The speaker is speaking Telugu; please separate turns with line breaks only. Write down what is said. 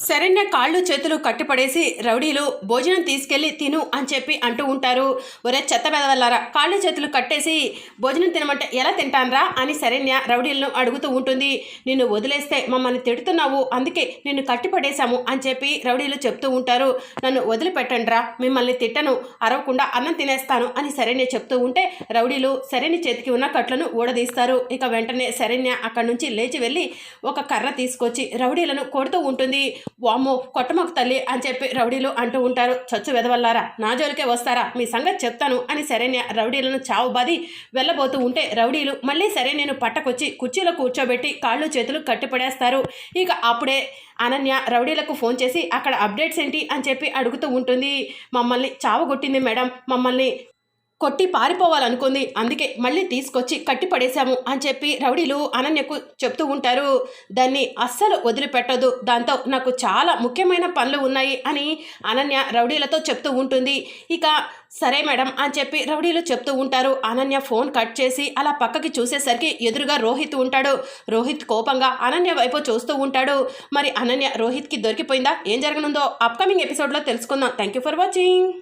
శరణ్య కాళ్ళు చేతులు కట్టిపడేసి రౌడీలు భోజనం తీసుకెళ్ళి తిను అని చెప్పి అంటూ ఉంటారు. ఒరే చెత్త బెదవల్లారా కాళ్ళు చేతులు కట్టేసి భోజనం తినమంటే ఎలా తింటానరా? అని శరణ్య రౌడీలను అడుగుతూ ఉంటుంది. నిన్ను వదిలేస్తే మమ్మల్ని తిడుతున్నావు అందుకే నిన్ను కట్టిపడేశాము అని చెప్పి రౌడీలు చెప్తూ ఉంటారు. నన్ను వదిలిపెట్టండిరా మిమ్మల్ని తిట్టను అరవకుండా అన్నం తినేస్తాను అని శరణ్య చెప్తూ ఉంటే రౌడీలు శరణ్య చేతికి ఉన్న కట్లను ఊడదీస్తారు. ఇక వెంటనే శరణ్య అక్కడి నుంచి లేచి వెళ్ళి ఒక కర్ర తీసుకొచ్చి రౌడీలను కొడుతూ ఉంటుంది. వామ్మో కొట్టమకు తల్లి అని చెప్పి రౌడీలు అంటూ ఉంటారు. చచ్చు వెదవల్లారా నా జోలికే వస్తారా? మీ సంగతి చెప్తాను అని శరణ్య రౌడీలను చావుబాది వెళ్ళబోతూ ఉంటే రౌడీలు మళ్ళీ శరణ్యను పట్టకొచ్చి కుర్చీలో కూర్చోబెట్టి కాళ్ళు చేతులు కట్టిపడేస్తారు. ఇక అప్పుడే అనన్య రౌడీలకు ఫోన్ చేసి అక్కడ అప్డేట్స్ ఏంటి? అని చెప్పి అడుగుతూ ఉంటుంది. మమ్మల్ని చావగొట్టింది మేడం. మమ్మల్ని కొట్టి పారిపోవాలనుకుంది. అందుకే మళ్ళీ తీసుకొచ్చి కట్టి పడేశాము అని చెప్పి రౌడీలు అనన్యకు చెప్తూ ఉంటారు. దాన్ని అస్సలు వదిలిపెట్టదు. దాంతో నాకు చాలా ముఖ్యమైన పనులు ఉన్నాయి అని అనన్య రౌడీలతో చెప్తూ ఉంటుంది. ఇక సరే మేడం అని చెప్పి రౌడీలు చెప్తూ ఉంటారు. అనన్య ఫోన్ కట్ చేసి అలా పక్కకి చూసేసరికి ఎదురుగా రోహిత్ ఉంటాడు. రోహిత్ కోపంగా అనన్య వైపు చూస్తూ ఉంటాడు. మరి అనన్య రోహిత్కి దొరికిపోయిందా? ఏం జరగనుందో అప్కమింగ్ ఎపిసోడ్లో తెలుసుకుందాం. Thank you for watching